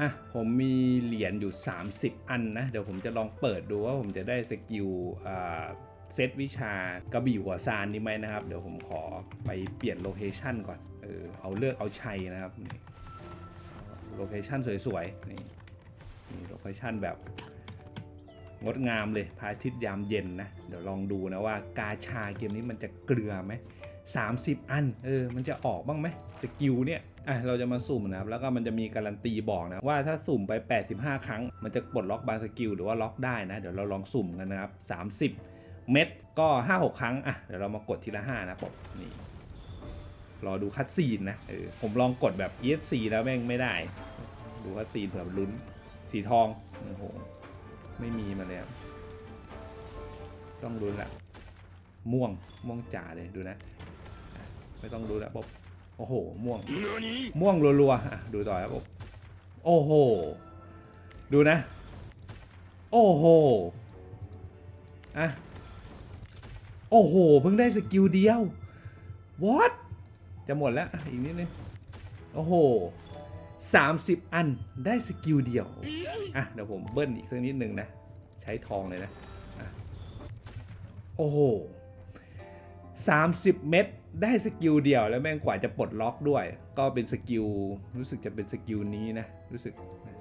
อะผมมีเหรียญอยู่ 30 อันนะ เดี๋ยวผมจะลองเปิดดูว่าผมจะได้สกิลอ่าเซตวิชากระบี่หัวซานนี้ไหมนะครับ เดี๋ยวผมขอไปเปลี่ยนโลเคชันก่อน เออเอาเลือกเอาชัยนะครับนี่โลเคชันสวยๆ นี่นี่โลเคชันแบบงดงามเลยพระอาทิตย์ยามเย็นนะ เดี๋ยวลองดูนะว่ากาชาเกมนี้มันจะเกลือไหม30 อัน เออ มันจะออกบ้างไหมสกิลเนี่ย อะเราจะมาสุ่มนะครับ แล้วก็มันจะมีการันตีบอกนะว่าถ้าสุ่มไป 85 ครั้ง มันจะปลดล็อกบางสกิลหรือว่าล็อกได้นะ เดี๋ยวเราลองสุ่มกันนะครับ 30 เม็ดก็ 5-6 ครั้ง อะ เดี๋ยวเรามากดทีละ 5 นะผมนี่ รอดูคัดซีนนะเออผมลองกดแบบ ESC แล้วแม่งไม่ได้ ดูคัดซีนเผื่อลุ้น สีทอง โอ้โห ไม่มีมาเลยต้องลุ้นละม่วงม่วงจ่าเลยดูนะ ไม่ต้องดูแล้วป๊บ โอ้โห ม่วง ม่วงรัวๆอะดูต่อครับป๊บโอ้โห ดูนะ โอ้โห อะ โอ้โห เพิ่งได้สกิลเดียว what จะหมดแล้วอะอีกนิดนึง โอ้โห30อันได้สกิลเดียว อะ เดี๋ยวผมเบิ้ลอีกสักนิดนึงนะ ใช้ทองเลยนะอะโอ้โห 30 เม็ดได้สกิลเดียวแล้วแม่งกว่าจะปลดล็อกด้วย ก็เป็นสกิลรู้สึกจะเป็นสกิลนี้นะ รู้สึก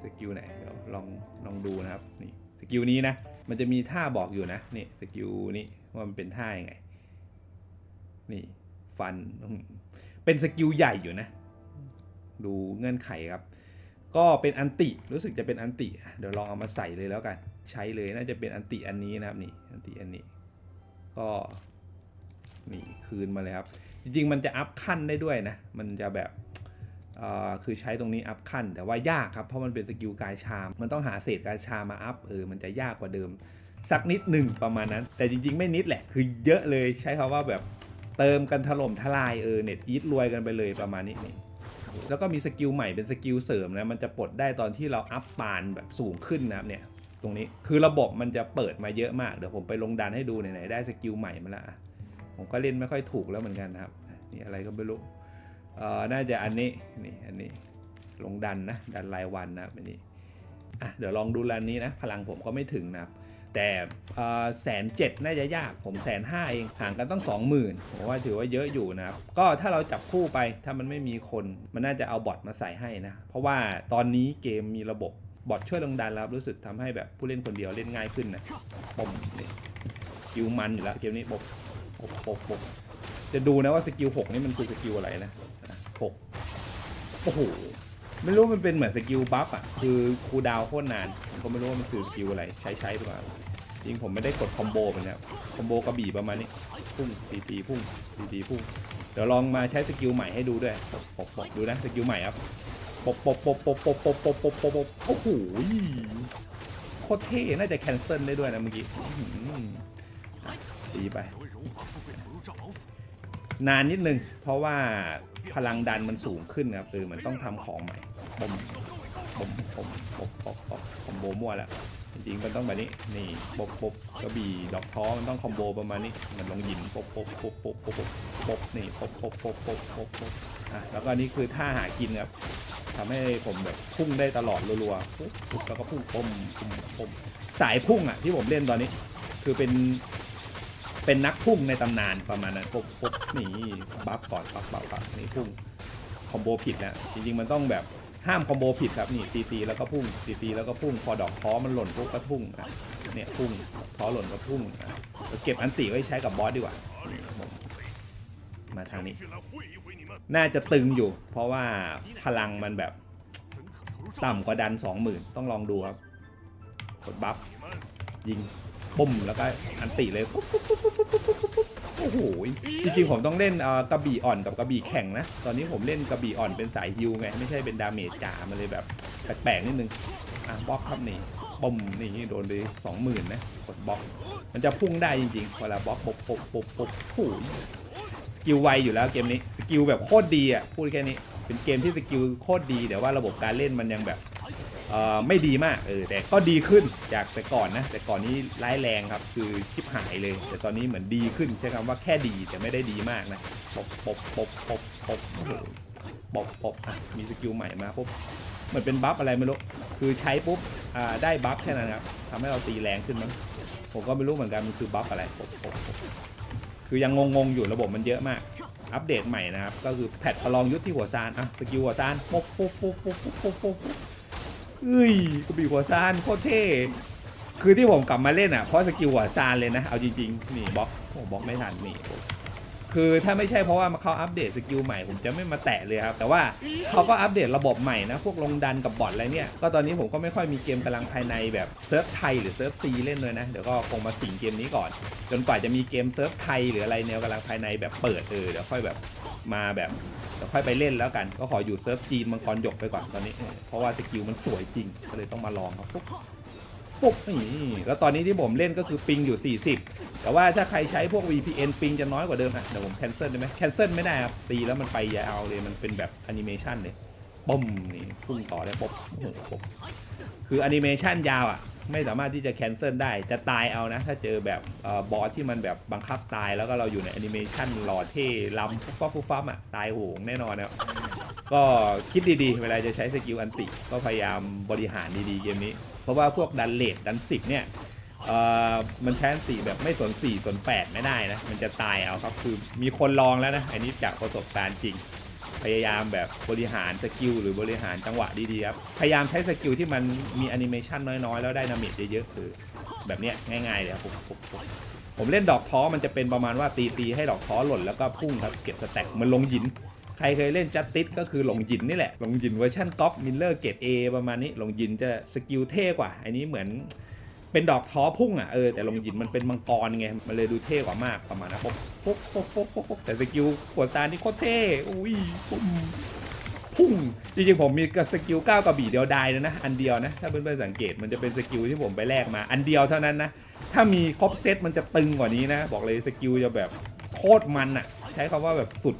สกิลไหนเดี๋ยวลองลองดูนะครับนี่สกิลนี้นะ มันจะมีท่าบอกอยู่นะนี่สกิลนี้ว่ามันเป็นท่ายังไงนี่ฟันเป็นสกิลใหญ่อยู่นะ ดูเงื่อนไขครับ ก็เป็นอันติรู้สึกจะเป็นอันติเดี๋ยวลองเอามาใส่เลยแล้วกัน ใช้เลยน่าจะเป็นอันติอันนี้นะครับนี่อันติอันนี้ ก็ นี่คืนมาเลยครับ จริงๆ มันจะอัพขั้นได้ด้วยนะ มันจะแบบคือใช้ตรงนี้อัพขั้น แต่ว่ายากครับเพราะมันเป็นสกิลกายชาม มันต้องหาเศษกายชามาอัพเออมันจะยากกว่าเดิม สักนิดหนึ่งประมาณนั้น แต่จริงๆ ไม่นิดแหละ คือเยอะเลยใช้คำว่าแบบเติมกันถล่มทลายเออเน็ตอีทรวยกันไปเลยประมาณนี้นี่แล้วก็มีสกิลใหม่เป็นสกิลเสริมนะมันจะปลดได้ตอนที่เราอัพปานแบบสูงขึ้นนะครับเนี่ยตรงนี้คือระบบมันจะเปิดมาเยอะมากเดี๋ยวผมไปลงดันให้ดูไหนๆได้สกิลใหม่มาแล้วอะ ผมก็เล่นไม่ค่อยถูกแล้วเหมือนกันนะครับนี่อะไรก็ไม่รู้เอ่อน่าจะอันนี้นี่อันนี้ลงดันนะดันรายวันนะครับอันนี้อะเดี๋ยวลองดูรันนี้นะพลังผมก็ไม่ถึงนะครับแต่แสนเจ็ดน่าจะยากผมแสนห้าเองห่างกันต้องสองหมื่นผมว่าถือว่าเยอะอยู่นะครับก็ถ้าเราจับคู่ไปถ้ามันไม่มีคนมันน่าจะเอาบอทมาใส่ให้นะ เพราะว่าตอนนี้เกมมีระบบบอทช่วยลงดันแล้วรู้สึกทำให้แบบผู้เล่นคนเดียวเล่นง่ายขึ้นนะปมนี่สกิลมันอยู่แล้วเกมนี้ปบ ปบปบปบจะดูนะว่าสกิลหกนี่มันคือสกิลอะไรนะหกโอ้โหไม่รู้มันเป็นเหมือนสกิลบัฟอะคือคูดาวโคตรนานผมก็ไม่รู้ว่ามันคือสกิลอะไรใช้ใช้หรือเปล่าจริงผมไม่ได้กดคอมโบมันแล้วคอมโบกระบี่ประมาณนี้พุ่งตีตีพุ่งตีตีพุ่งเดี๋ยวลองมาใช้สกิลใหม่ให้ดูด้วยปบปบดูนะสกิลใหม่ครับปบปบปบปบปบปบปบปบปบโอ้โหโคตรเท่น่าจะแคนเซิลได้ด้วยนะเมื่อกี้ ตีไป นานนิดนึง เพราะว่าพลังดันมันสูงขึ้นครับคือมันต้องทำของใหม่ผมผมผมผมผมผมคอมโบมั่วแล้วจริงๆมันต้องแบบนี้นี่ปบปบกระบี่ดอกท้อมันต้องคอมโบประมาณนี้มันลงยินปบปบปบปบปบปบนี่ปบปบปบปบปบปบอะแล้วก็นี่คือท่าหากินครับทำให้ผมแบบพุ่งได้ตลอดรัวๆปุ๊บปุ๊บแล้วก็พุ่งปมปมปมสายพุ่งอะที่ผมเล่นตอนนี้ คือเป็น เป็นนักพุ่งในตำนานประมาณนั้นปุ๊บปุ๊บนี่บัฟก่อนบัฟบัฟบัฟนี่พุ่งคอมโบผิดนะจริงๆมันต้องแบบห้ามคอมโบผิดครับนี่ตีตีแล้วก็พุ่งตีตีแล้วก็พุ่งพอดอกท้อมันหล่นปุ๊บก็พุ่งอะเนี่ยพุ่งท้อหล่นก็พุ่งอะเก็บอันติไว้ใช้กับบอสดีกว่ามมาทางนี้ น่าจะตึงอยู่ เพราะว่าพลังมันแบบต่ำกว่าดันสองหมื่นต้องลองดูครับ กดบัฟยิง ปุ่มแล้วก็อันติเลยโอ้โหจริงๆผมต้องเล่นกระบี่อ่อนกับกระบี่แข็งนะ ตอนนี้ผมเล่นกระบี่อ่อนเป็นสายฮิวไง ไม่ใช่เป็นดาเมจจ๋ามันเลยแบบแปลกๆนิดนึง อะบล็อกครับนี่ปุ่มนี่โดนไปสองหมื่นนะกดบล็อก มันจะพุ่งได้จริงๆเวลาบล็อกปุ๊บปุ๊บปุ๊บปุ๊บโอ้โหสกิลไวอยู่แล้วเกมนี้ สกิลแบบโคตรดีอะพูดแค่นี้ เป็นเกมที่สกิลโคตรดีแต่ว่าระบบการเล่นมันยังแบบ ไม่ดีมากเออแต่ก็ดีขึ้นจากแต่ก่อนนะ แต่ก่อนนี้ร้ายแรงครับ คือชิบหายเลย แต่ตอนนี้เหมือนดีขึ้นใช้คำว่าแค่ดีแต่ไม่ได้ดีมากนะปบปบปบปบปบโอ้โหปบปบอะมีสกิลใหม่มาปุ๊บเหมือนเป็นบัฟอะไรไม่รู้คือใช้ปุ๊บอ่าได้บัฟแค่นั้นครับทำให้เราตีแรงขึ้นมั้งผมก็ไม่รู้เหมือนกันมันคือบัฟอะไรผมผมผมคือยังงงๆอยู่ระบบมันเยอะมากอัปเดตใหม่นะครับ ก็คือแพทประลองยุทธที่หัวซานอะสกิลหัวซานปบปุ๊บปุ๊บปุ๊บปุ๊บปุ๊บปุ๊บ เอ้ยกระบี่หัวซานโคตรเท่คือที่ผมกลับมาเล่นอะเพราะสกิลหัวซานเลยนะเอาจริงๆนี่บล็อกโอ้บล็อกไม่ทันนี่ คือถ้าไม่ใช่เพราะว่าเขาอัปเดตสกิลใหม่ผมจะไม่มาแตะเลยครับ แต่ว่าเขาก็อัปเดตระบบใหม่นะ พวกลงดันกับบอทอะไรเนี่ย ก็ตอนนี้ผมก็ไม่ค่อยมีเกมกำลังภายในแบบเซิร์ฟไทยหรือเซิร์ฟซีเล่นเลยนะ เดี๋ยวก็คงมาสิงเกมนี้ก่อน จนกว่าจะมีเกมเซิร์ฟไทยหรืออะไรแนวกำลังภายในแบบเปิดเออเดี๋ยวค่อยแบบมาแบบเดี๋ยวค่อยไปเล่นแล้วกัน ก็ขออยู่เซิร์ฟจีนมังกรหยกไปก่อนตอนนี้เออเพราะว่าสกิลมันสวยจริงก็เลยต้องมาลองครับ ปุ๊บนี่แล้วตอนนี้ที่ผมเล่นก็คือปิงอยู่ 40 แต่ว่าถ้าใครใช้พวก VPN ปิงจะน้อยกว่าเดิมอะเดี๋ยวผมแคนเซิลได้ไหมแคนเซิลไม่ได้ครับตีแล้วมันไปยาวเลยมันเป็นแบบแอนิเมชันเลย ปุ๊มนี่พุ่งต่อได้ปุ๊บปุ๊บคือแอนิเมชันยาวอะ ไม่สามารถที่จะแคนเซิลได้จะตายเอานะ ถ้าเจอแบบอบอสที่มันแบบบังคับตายแล้วก็เราอยู่ในแอนิเมชันหล่อเท่ลำฟุบฟับฟุบฟับอะตายโหงแน่นอนนะก็คิดดีๆ เวลาจะใช้สกิลอันติ ก็พยายามบริหารดีๆเกมนี้ เพราะว่าพวกดันเลดดันสิบเนี่ยมันใช้อันติแบบไม่สน4สน8ไม่ได้นะ มันจะตายเอาครับคือมีคนลองแล้วนะ อันนี้จากประสบการณ์จริง พยายามแบบบริหารสกิลหรือบริหารจังหวะดีๆครับ พยายามใช้สกิลที่มันมีแอนิเมชันน้อยๆ แล้วได้นาเมจเยอะๆคือแบบเนี้ยง่ายๆเลยครับผมผมผมผมเล่นดอกท้อมันจะเป็นประมาณว่าตีตีให้ดอกท้อหล่นแล้วก็พุ่งครับเก็บสแต็กมันลงหิน ใครเคยเล่นจัตติสก็คือหลงยินนี่แหละหลงยินเวอร์ชันก๊อปมิลเลอร์เกรด A ประมาณนี้หลงยินจะสกิลเท่กว่า อันนี้เหมือน เป็นดอกท้อพุ่งอะเออแต่หลงยินมันเป็นมังกรไงมันเลยดูเท่กว่ามากประมาณนั้นปุ๊บปุ๊บปุ๊บปุ๊บปุ๊บแต่สกิลขวดตานี่โคตรเท่อุ้ยปุ้มพุ่งจริงๆผมมีกับสกิลก้าวกระบี่เดียวดายเลยนะอันเดียวนะถ้าเพื่อนๆสังเกตมันจะเป็นสกิลที่ผมไปแลกมา อันเดียวเท่านั้นนะถ้ามีครบเซตมันจะตึงกว่านี้นะ บอกเลยสกิลจะแบบโคตรมันอะ ใช้คำว่าแบบสุด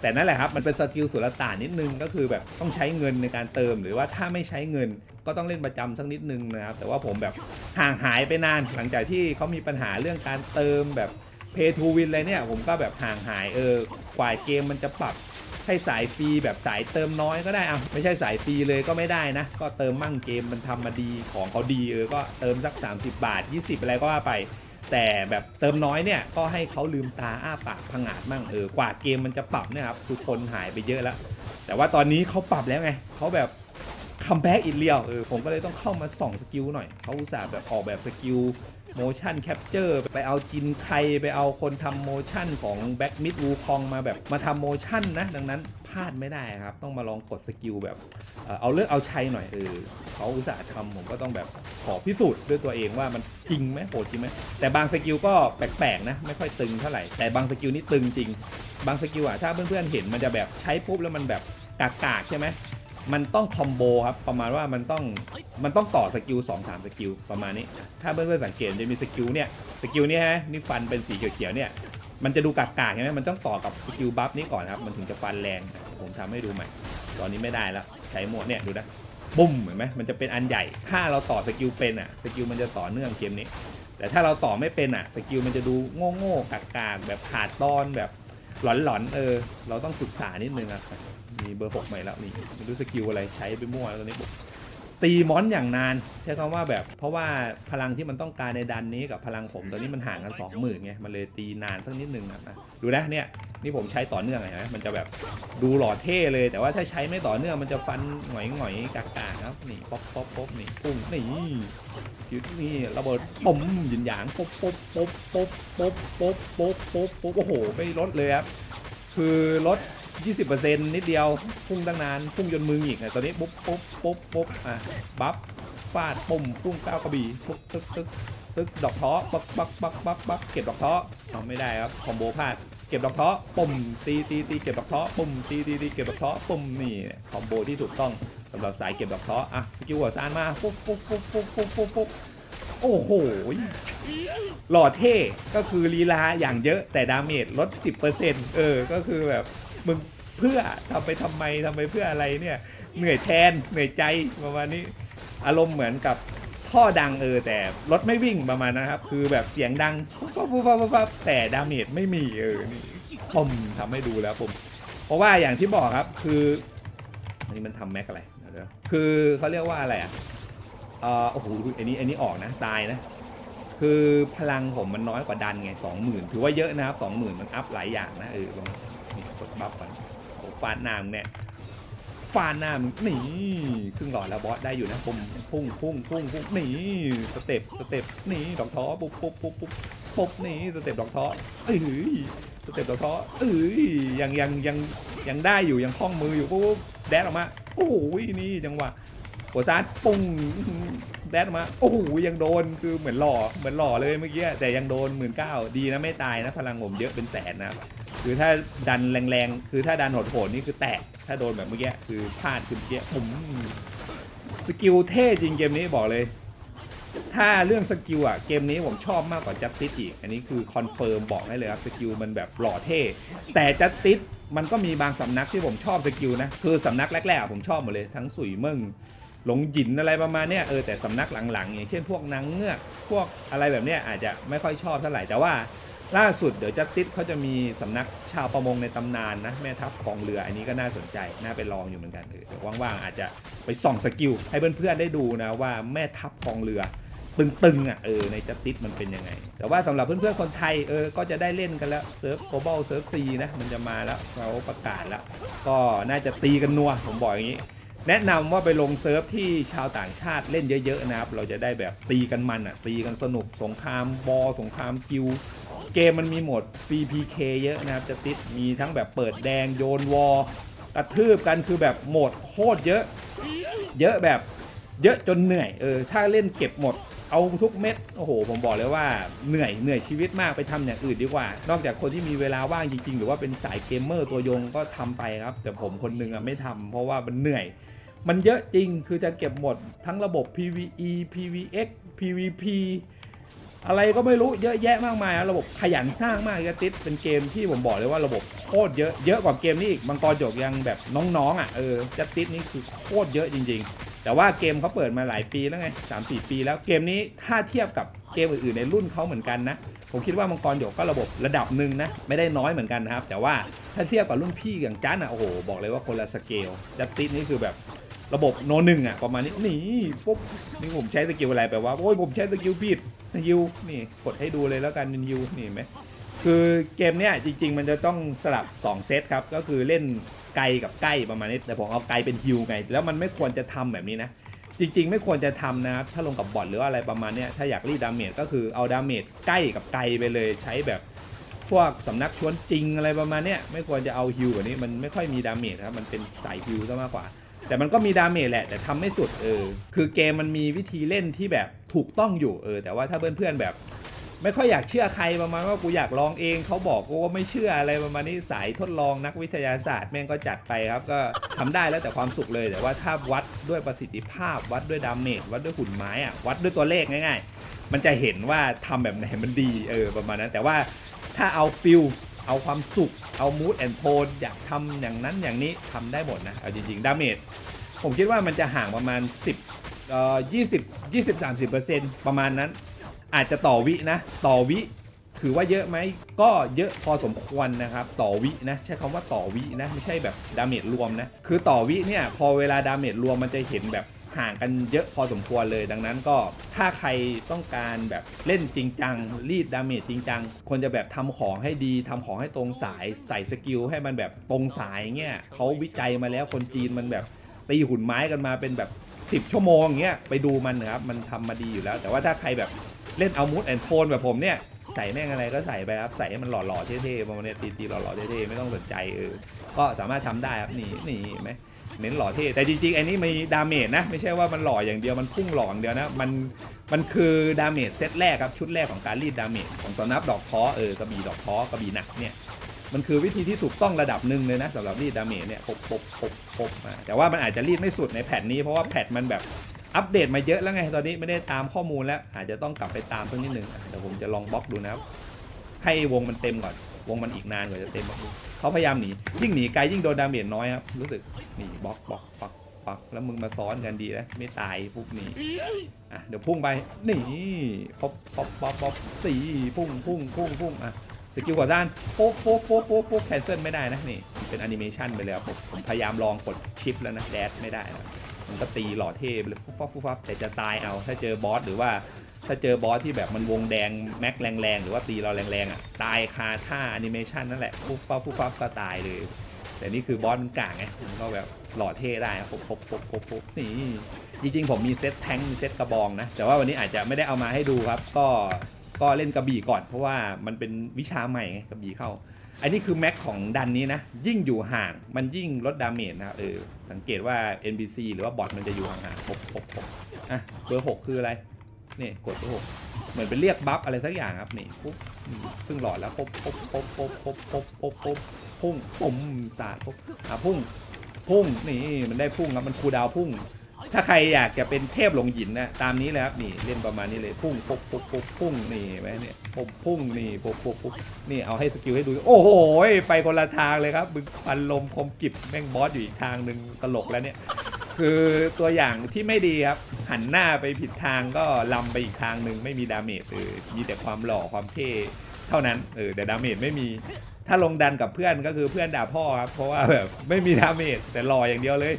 แต่นั่นแหละครับมันเป็นสกิลสุลต่านนิดนึงก็คือแบบต้องใช้เงินในการเติมหรือว่าถ้าไม่ใช้เงิน ก็ต้องเล่นประจำสักนิดนึงนะครับ แต่ว่าผมแบบห่างหายไปนานหลังจากที่เขามีปัญหาเรื่องการเติมแบบเพย์ทูวินอะไรเนี่ย ผมก็แบบห่างหายเออกว่าเกมมันจะปรับให้สายฟรีแบบสายเติมน้อยก็ได้อะไม่ใช่สายฟรีเลยก็ไม่ได้นะ ก็เติมมั่งเกมมันทำมาดีของเขาดีเออก็เติมสัก 30 บาท 20 อะไรก็ว่าไป แต่แบบเติมน้อยเนี่ยก็ให้เขาลืมตาอ้าปากพังงาดมั่งเออกว่าเกมมันจะปรับเนี่ยครับคือคนหายไปเยอะแล้วแต่ว่าตอนนี้เขาปรับแล้วไงเขาแบบ คัมแบ็กอีกเรียวเออผมก็เลยต้องเข้ามาส่องสกิลหน่อยเขาอุตส่าห์แบบออกแบบสกิล motion capture ไปเอาจินใครไปเอาคนทำ motion ของ back mid w u k o n g มาแบบมาทำ motion นะ ดังนั้นพลาดไม่ได้ครับ ต้องมาลองกดสกิลแบบเอาเลือกเอาใช้หน่อยเออเขาอุตส่าห์ทำผมก็ต้องแบบขอพิสูจน์ด้วยตัวเองว่ามันจริงไหมโหดจริงไหมแต่บางสกิลก็แปลกๆนะ ไม่ค่อยตึงเท่าไหร่แต่บางสกิลนี่ตึงจริง บางสกิลอะถ้าเพื่อนๆเห็นมันจะแบบใช้ปุ๊บแล้วมันแบบกากๆใช่ไหม มันต้องคอมโบครับประมาณว่ามันต้องมันต้องต่อสกิล2อสสกิลประมาณนี้ ถ้าเพื่อนๆสังเกตจะมีสกิลเนี่ยสกิลนี้ฮะนี่ฟันเป็นสีเขียวๆเนี่ยมันจะดูกากๆใช่ไหมมันต้องต่อกับสกิลบัฟนี้ก่อนครับมันถึงจะฟันแรงผมทำให้ดูใหม่ ตอนนี้ไม่ได้แล้วใช้หมวดเนี่ยดูนะบุ้มเห็นไหมมันจะเป็นอันใหญ่ ถ้าเราต่อสกิลเป็นอะสกิลมันจะต่อเนื่องเกมนี้ แต่ถ้าเราต่อไม่เป็นอะสกิลมันจะดูโง่ๆกากๆแบบขาดตอนแบบหลอนๆเออ เราต้องศึกษานิดนึงอะ มีเบอร์หกใหม่แล้วนี่ไม่รู้สกิลอะไรใช้ไปมั่วแล้วตอนนี้ตีมอนอย่างนาน ใช้คำว่าแบบ เพราะว่าพลังที่มันต้องการในดันนี้กับพลังผมตอนนี้มันห่างกันสองหมื่นไงมันเลยตีนานสักนิดนึงนะดูนะเนี่ยนี่ผมใช้ต่อเนื่องไงนะมันจะแบบดูหล่อเท่เลย แต่ว่าถ้าใช้ไม่ต่อเนื่องมันจะฟันหงอยหงอยๆกากๆครับนี่ป๊อปป๊อปป๊อปนี่ปุ้งนี่ยึดนี่ระเบิดปุ่มหยินหยางปุ๊บปุ๊บปุ๊บปุ๊บปุ๊บปุ๊บปุ๊บปุ๊บปุ๊บโอ้โหไม่ลดเลยครับคือลด 20%นิดเดียวพุ่งตั้งนานพุ่งจนมือหงิกอะตอนนี้ปุ๊บปุ๊บปุ๊บปุ๊บอะบัฟฟาดปุ่มพุ่งก้าวกระบี่ปุ๊บตึ๊กตึ๊กตึ๊กดอกท้อปักปักปักปักปักเก็บดอกท้อเอาไม่ได้ครับคอมโบพลาดเก็บดอกท้อปุ่มตีตีตีเก็บดอกท้อปุ่มตีตีตีเก็บดอกท้อปุ่มนี่คอมโบที่ถูกต้องสำหรับสายเก็บดอกท้ออะกิลหัวซานมาปุ๊บปุ๊บปุ๊บปุ๊บปุ๊บปุ๊บปุ๊บโอ้โหหล่อเท่ก็คือลีลาอย่างเยอะแต่ดาเมจลด 10%เออก็คือแบบ มึงเพื่อทำไปทำไมทำไปเพื่ออะไรเนี่ย เหนื่อยแทนเหนื่อยใจประมาณนี้ อารมณ์เหมือนกับท่อดังเออแต่รถไม่วิ่งประมาณนะครับ คือแบบเสียงดังปั๊บปั๊บปั๊บแต่ดาเมจไม่มีเออนี่ผมทำให้ดูแล้วผม เพราะว่าอย่างที่บอกครับคืออันนี้มันทำแม็กอะไรเดี๋ยวคือเขาเรียกว่าอะไรอะเอ่อโอ้โหอันนี้อันนี้ออกนะตายนะ คือพลังผมมันน้อยกว่าดันไงสองหมื่นถือว่าเยอะนะครับสองหมื่นมันอัพหลายอย่างนะเออ นี่กดบัฟก่อนโอ้ฟาดหน้ามึงเนี่ยฟาดหน้ามึงนี่ครึ่งหลอดแล้วบอสได้อยู่นะพุ่งพุ่งพุ่งพุ่งพุ่งนี่สเต็ปสเต็ปนี่ดอกท้อปุ๊บปุ๊บปุ๊บปุ๊บปุ๊บนี่สเต็ปดอกท้อเอ้ยสเต็ปดอกท้อเอ้ยยังยังยังยังได้อยู่ยังคล่องมืออยู่ปุ๊บแดดออกมาโอ้โหนี่จังหวะ หัวซาดปุ้งแดดมาโอ้โหยังโดนคือเหมือนหล่อเหมือนหล่อเลยเมื่อกี้แต่ยังโดนหมื่นเก้าดีนะไม่ตายนะพลังผมเยอะเป็นแสนนะคือถ้าดันแรงๆคือถ้าดันโหดๆนี่คือแตกถ้าโดนแบบเมื่อกี้คือพลาดคือเมื่อกี้ผมสกิลเท่จริงเกมนี้บอกเลย ถ้าเรื่องสกิลอะเกมนี้ผมชอบมากกว่าจัสติสอีก อันนี้คือคอนเฟิร์มบอกได้เลยครับสกิลมันแบบหล่อเท่ แต่จัสติสมันก็มีบางสำนักที่ผมชอบสกิลนะ คือสำนักแรกๆผมชอบหมดเลยทั้งสุยเมึง หลงหยินอะไรประมาณเนี้ยเออแต่สำนักหลังๆอย่างเช่นพวกนางเงือกพวกอะไรแบบเนี้ยอาจจะไม่ค่อยชอบเท่าไหร่แต่ว่าล่าสุดเดี๋ยวจัสติสเขาจะมีสำนักชาวประมงในตำนานนะแม่ทัพกองเรืออันนี้ก็น่าสนใจน่าไปลองอยู่เหมือนกันเออเดี๋ยวว่างๆอาจจะไปส่องสกิลให้เพื่อนๆได้ดูนะว่าแม่ทัพกองเรือตึงๆอะเออในจัสติสมันเป็นยังไง แต่ว่าสำหรับเพื่อนๆคนไทยเออก็จะได้เล่นกันแล้วเซิร์ฟ global เซิร์ฟซีนะมันจะมาแล้วเขาประกาศแล้ว ก็น่าจะตีกันนัวผมบอกอย่างนี้ แนะนำว่าไปลงเซิร์ฟที่ชาวต่างชาติเล่นเยอะๆนะครับ เราจะได้แบบตีกันมันอะตีกันสนุกสงครามบอลสงครามกิวเกมมันมีโหมด PPK เยอะนะครับจะติดมีทั้งแบบเปิดแดงโยนวอลกระทืบกันคือแบบโหมดโคตรเยอะ เยอะแบบเยอะจนเหนื่อยเออถ้าเล่นเก็บหมดเอาทุกเม็ดโอ้โห ผมบอกเลยว่าเหนื่อยเหนื่อยชีวิตมากไปทำอย่างอื่นดีกว่า นอกจากคนที่มีเวลาว่างจริงๆ หรือว่าเป็นสายเกมเมอร์ตัวยงก็ทำไปครับ แต่ผมคนหนึงอะไม่ทำเพราะว่ามันเหนื่อย มันเยอะจริงคือจะเก็บหมดทั้งระบบ PVE PVX PVP อะไรก็ไม่รู้เยอะแยะมากมายระบบขยันสร้างมากจะติดเป็นเกมที่ผมบอกเลยว่าระบบโคตรเยอะเยอะกว่าเกมนี้อีกมังกรหยกยังแบบน้องๆอะเออจะติดนี่คือโคตรเยอะจริง ๆ แต่ว่าเกมเขาเปิดมาหลายปีแล้วไงสามสี่ปี แล้วเกมนี้ถ้าเทียบกับเกมอื่นๆในรุ่นเขาเหมือนกันนะผมคิดว่ามังกรหยกก็ระบบระดับหนึ่งนะไม่ได้น้อยเหมือนกันนะครับ แต่ว่าถ้าเทียบกับรุ่นพี่อย่างจันอะโอ้โหบอกเลยว่าคนละสเกลจัสติสนี่คือแบบ ระบบโนหนึ่งอะประมาณนี้นี่ปุ๊บนี่ผมใช้สกิลอะไรแปลว่าโอ้ยผมใช้สกิลผิดยิวนี่กดให้ดูเลยแล้วกันนิวนี่ไหมคือเกมเนี้ยจริง ๆ มันจะต้องสลับ 2 เซตครับ ก็คือเล่นไกลกับใกล้ประมาณนี้ แต่ผมเอาไกลเป็นฮิวไง แล้วมันไม่ควรจะทำแบบนี้นะ จริง ๆ ไม่ควรจะทำนะครับ ถ้าลงกับบอทหรือว่าอะไรประมาณนี้ถ้าอยากรีดดาเมจก็คือเอาดาเมจใกล้กับไกลไปเลยใช้แบบพวกสำนักชวนจริงอะไรประมาณนี้ไม่ควรจะเอาฮิวกว่านี้มันไม่ค่อยมีดาเมจครับมันเป็นสายฮิวซะมากกว่า แต่มันก็มีดาเมจแหละแต่ทำไม่สุดเออคือเกมมันมีวิธีเล่นที่แบบถูกต้องอยู่เออ แต่ว่าถ้าเพื่อนๆแบบ ไม่ค่อยอยากเชื่อใครประมาณว่ากูอยากลองเองเขาบอกกูก็ไม่เชื่ออะไรประมาณนี้สายทดลองนักวิทยาศาสตร์แม่งก็จัดไปครับ ก็ทำได้แล้วแต่ความสุขเลย แต่ว่าถ้าวัดด้วยประสิทธิภาพ วัดด้วยดาเมจวัดด้วยหุ่นไม้อะวัดด้วยตัวเลขง่ายๆ มันจะเห็นว่าทำแบบไหนมันดีเออประมาณนั้น แต่ว่าถ้าเอาฟิลเอาความสุข เอามูดแอนโทนอยากทำอย่างนั้นอย่างนี้ทำได้หมดนะ เอาจริงๆ ดาเมจผมคิดว่ามันจะห่างประมาณ 10เอ่อ20 20 30เปอร์เซ็นต์ประมาณนั้น อาจจะต่อวินะ ต่อวิถือว่าเยอะไหมก็เยอะพอสมควรนะครับ ต่อวินะ ใช้คำว่าต่อวินะ ไม่ใช่แบบดาเมจรวมนะ คือต่อวิเนี่ย พอเวลาดาเมจรวมมันจะเห็นแบบ ห่างกันเยอะพอสมควรเลย ดังนั้นก็ถ้าใครต้องการแบบเล่นจริงจังรีดดาเมจจริงจังควรจะแบบทำของให้ดีทำของให้ตรงสายใส่สกิลให้มันแบบตรงสายเงี้ยเขาวิจัยมาแล้วคนจีนมันแบบตีหุ่นไม้กันมาเป็นแบบ 10 ชั่วโมงเงี้ยไปดูมันนะครับมันทำมาดีอยู่แล้ว แต่ว่าถ้าใครแบบเล่นเอามูดแอนโทนแบบผมเนี่ย ใส่แม่งอะไรก็ใส่ไปครับใส่ให้มันหล่อๆเท่ๆประมาณนี้ตีๆหล่อๆเท่ๆไม่ต้องสนใจเออก็สามารถทำได้ครับนี่นี่ไหมเน้นหล่อเท่แต่จริงๆไอ้นี่มีดาเมจนะไม่ใช่ว่ามันหล่ออย่างเดียวมันพุ่งหล่ออย่างเดียวนะมันมันคือดาเมจเซตแรกครับชุดแรกของการรีดดาเมจของสนับดอกท้อเออกระบี่ดอกท้อกระบี่หนักเนี่ยมันคือวิธีที่ถูกต้องระดับหนึ่งเลยนะสำหรับรีดดาเมจเนี่ยปบปบปบปบมาแต่ว่ามันอาจจะรีดไม่สุดในแพทนี้เพราะว่าแพทมันแบบ อัปเดตมาเยอะแล้วไงตอนนี้ไม่ได้ตามข้อมูลแล้ว อาจจะต้องกลับไปตามเพิ่มนิดนึงอะเดี๋ยวผมจะลองบล็อกดูนะครับให้วงมันเต็มก่อน วงมันอีกนานกว่าจะเต็มเขาพยายามหนียิ่งหนีไกลยิ่งโดนดาเมจน้อยครับรู้สึกหนีบล็อกบล็อกปักปักแล้วมึงมาซ้อนกันดีนะไม่ตายปุ๊บหนีอะเดี๋ยวพุ่งไปหนีป๊อปป๊อปป๊อปป๊อปสี่พุ่งพุ่งพุ่งพุ่งอะสกิลกว่าด้านโฟกโฟกโฟกโฟกโฟกแคนเซิลไม่ได้นะนี่เป็นแอนิเมชันไปเลยครับผมผมพยายามลองกดชิปแล้วนะแดดไม่ได้นะ มันก็ตีหล่อเทไปเลยฟุบฟับฟุบฟับแต่จะตายเอาถ้าเจอบอสหรือว่า ถ้าเจอบอสที่แบบมันวงแดงแม็กแรงๆหรือว่าตีเราแรงๆอะตายคาท่าแอนิเมชันนั่นแหละฟุบฟับฟุบฟับก็ตายเลย แต่นี่คือบอสมันกากไงมันก็แบบหล่อเท่ได้ครับปุ๊บปุ๊บปุ๊บปุ๊บฟุบนี่จริงๆผมมีเซตแทงค์มีเซตกระบองนะแต่ว่าวันนี้อาจจะไม่ได้เอามาให้ดูครับ ก็ก็เล่นกระบี่ก่อน เพราะว่ามันเป็นวิชาใหม่ไงกระบี่เข้า อันนี้คือแม็กของดันนี้นะ ยิ่งอยู่ห่างมันยิ่งลดดาเมจนะครับเออสังเกตว่า NPC หรือว่าบอทมันจะอยู่ห่างหกหกหกอะเบอร์หกคืออะไรนี่กดเบอร์หกเหมือนเป็นเรียกบัฟอะไรสักอย่างครับนี่ปุ๊บซึ่งหลอดแล้วปุ๊บปุ๊บปุ๊บปุ๊บปุ๊บปุ๊บปุ๊บปุ๊บพุ่งปุ่มสาดปุ๊บอะพุ่งพุ่งนี่มันได้พุ่งครับมันคูดาวพุ่ง ถ้าใครอยากจะเป็นเทพหลงหยินนะตามนี้เลยครับนี่เล่นประมาณนี้เลยพุ่งปุ๊บปุ๊บปุ๊บพุ่งนี่ไหมเนี่ยปุ๊บพุ่งนี่ปุ๊บปุ๊บปุ๊บนี่เอาให้สกิลให้ดูโอ้โหไปคนละทางเลยครับมึงฟันลมคมกิบแม่งบอสอยู่อีกทางหนึ่งตลกแล้วเนี่ย คือตัวอย่างที่ไม่ดีครับ หันหน้าไปผิดทางก็ลำไปอีกทางหนึ่งไม่มีดาเมจเออมีแต่ความหล่อความเท่เท่านั้นเออแต่ดาเมจไม่มีถ้าลงดันกับเพื่อนก็คือเพื่อนด่าพ่อครับเพราะว่าแบบไม่มีดาเมจแต่หล่ออย่างเดียวเลย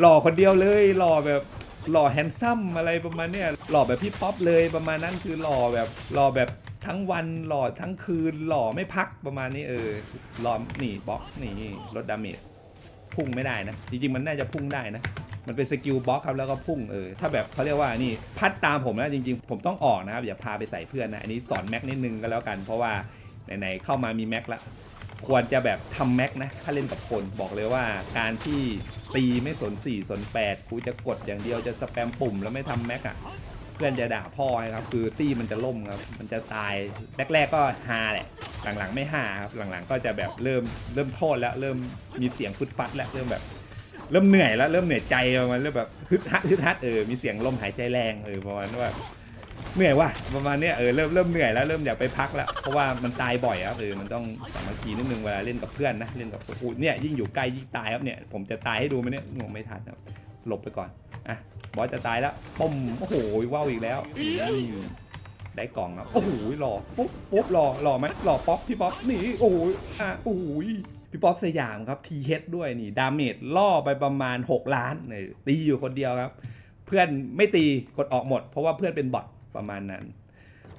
หล่อคนเดียวเลยหล่อแบบหล่อแฮนซัมอะไรประมาณเนี้ยหล่อแบบพี่ป๊อปเลยประมาณนั้นคือหล่อแบบหล่อแบบทั้งวันหล่อทั้งคืนหล่อไม่พักประมาณนี้เออหล่อนี่บล็อกนี่ลดดาเมจพุ่งไม่ได้นะ จริงๆมันน่าจะพุ่งได้นะ มันเป็นสกิลบล็อกครับแล้วก็พุ่งเออถ้าแบบเขาเรียกว่านี่พัดตามผมนะจริงๆ ผมต้องออกนะครับอย่าพาไปใส่เพื่อนนะ อันนี้สอนแม็กนิดนึงก็แล้วกัน เพราะว่าไหนๆเข้ามามีแม็กละควรจะแบบทำแม็กนะถ้าเล่นกับคนบอกเลยว่าการที่ ตีไม่สน4สน8กูจะกดอย่างเดียวจะสแปมปุ่มแล้วไม่ทำแม็กอะเพื่อนจะด่าพ่อครับ คือตี้มันจะล่มครับ มันจะตายแรก ๆ ก็ฮาแหละ หลังๆไม่ฮาครับหลังๆ ก็จะแบบเริ่มเริ่มโทษแล้วเริ่มมีเสียงฟึดฟัดแล้วเริ่มแบบ เริ่มเหนื่อยแล้วเริ่มเหนื่อยใจประมาณเริ่มแบบฮึดฮัดฮึดฮัดเออมีเสียงลมหายใจแรงเออประมาณว่า เหนื่อยว่ะประมาณเนี้ยเออเริ่มเริ่มเหนื่อยแล้วเริ่มอยากไปพักแล้วเพราะว่ามันตายบ่อยครับเออมันต้องสามัคคีนิดนึงเวลาเล่นกับเพื่อนนะเล่นกับโอ้เนี่ยยิ่งอยู่ใกล้ยิ่งตายครับเนี่ยผมจะตายให้ดูไหมเนี่ยงงไม่ทันครับหลบไปก่อนอะบอสจะตายแล้วปมโอ้โหว้าวอีกแล้วได้กล่องครับโอ้โหหล่อฟุ๊บฟุ๊บหล่อหล่อไหมหล่อป๊อปพี่ป๊อปนี่โอ้โหอะโอ้โหพี่ป๊อปสยามครับทีเฮดด้วยนี่ดาเมจล่อไปประมาณ 6 ล้านเนี่ยตีอยู่คนเดียวครับ เพื่อนไม่ตีกดออกหมด เพราะว่าเพื่อนเป็นบอท ประมาณนั้น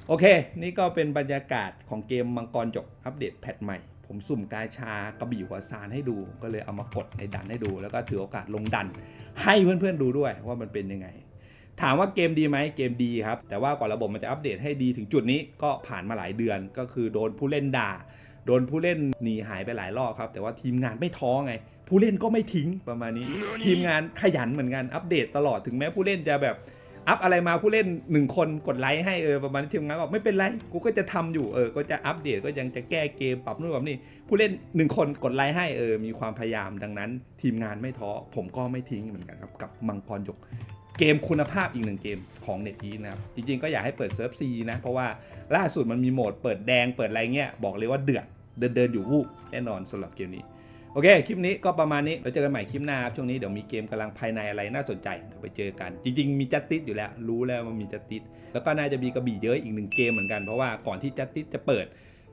โอเค นี่ก็เป็นบรรยากาศของเกมมังกรจกอัปเดตแพทใหม่ ผมสุ่มกาชากระบี่หัวซานให้ดู ก็เลยเอามากดในดันให้ดู แล้วก็ถือโอกาสลงดัน ให้เพื่อนๆดูด้วยว่ามันเป็นยังไง ถามว่าเกมดีไหมเกมดีครับ แต่ว่าก่อนระบบมันจะอัปเดตให้ดีถึงจุดนี้ก็ผ่านมาหลายเดือน ก็คือโดนผู้เล่นด่าโดนผู้เล่นหนีหายไปหลายรอบครับ แต่ว่าทีมงานไม่ท้อไง ผู้เล่นก็ไม่ทิ้งประมาณนี้ ทีมงานขยันเหมือนกันอัปเดตตลอดถึงแม้ผู้เล่นจะแบบ อัพอะไรมาผู้เล่นหนึ่งคนกดไลค์ให้เออประมาณนี้ทีมงานก็บอกไม่เป็นไรกูก็จะทำอยู่เออก็จะอัปเดตก็ยังจะแก้เกมปรับนู่นปรับนี่ผู้เล่นหนึ่งคนกดไลค์ให้เออมีความพยายามดังนั้น ทีมงานไม่ท้อผมก็ไม่ทิ้งเหมือนกันครับกับมังกรหยกเกมคุณภาพอีกหนึ่งเกมของเน็ตอีนะครับจริงๆก็อยากให้เปิดเซิร์ฟซีนะเพราะว่าล่าสุดมันมีโหมดเปิดแดงเปิดอะไรเงี้ยบอกเลยว่าเดือดเดินเดินอยู่วูบแน่นอนสำหรับเกมนี้ เค คลิปนี้ก็ประมาณนี้เราเจอกันใหม่คลิปหน้าครับ ช่วงนี้เดี๋ยวมีเกมกำลังภายในอะไรน่าสนใจเดี๋ยวไปเจอกัน จริง ๆ มีจัตติสอยู่แล้ว รู้แล้วว่ามีจัตติสแล้วก็น่าจะมีกระบี่เยอะอีกหนึ่งเกมเหมือนกัน เพราะว่าก่อนที่จัตติสจะเปิด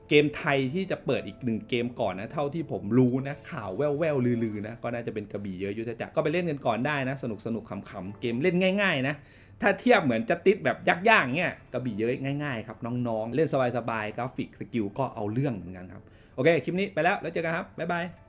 เกมไทยที่จะเปิดอีกหนึ่งเกมก่อนนะ เท่าที่ผมรู้นะ ข่าวแว่วๆลือๆนะ ก็น่าจะเป็นกระบี่เยอะยุทธจักรก็ไปเล่นกันก่อนได้นะ สนุกสนุกๆขำๆเกมเล่นง่ายๆนะถ้าเทียบเหมือนจะติดแบบยากๆเนี่ยกระบี่เยอะง่ายๆครับน้องๆ เล่นสบายๆกราฟิกสกิลก็เอาเรื่องเหมือนกันครับ โอเค คลิปนี้ไปแล้วแล้วเจอกันครับ บ๊ายบาย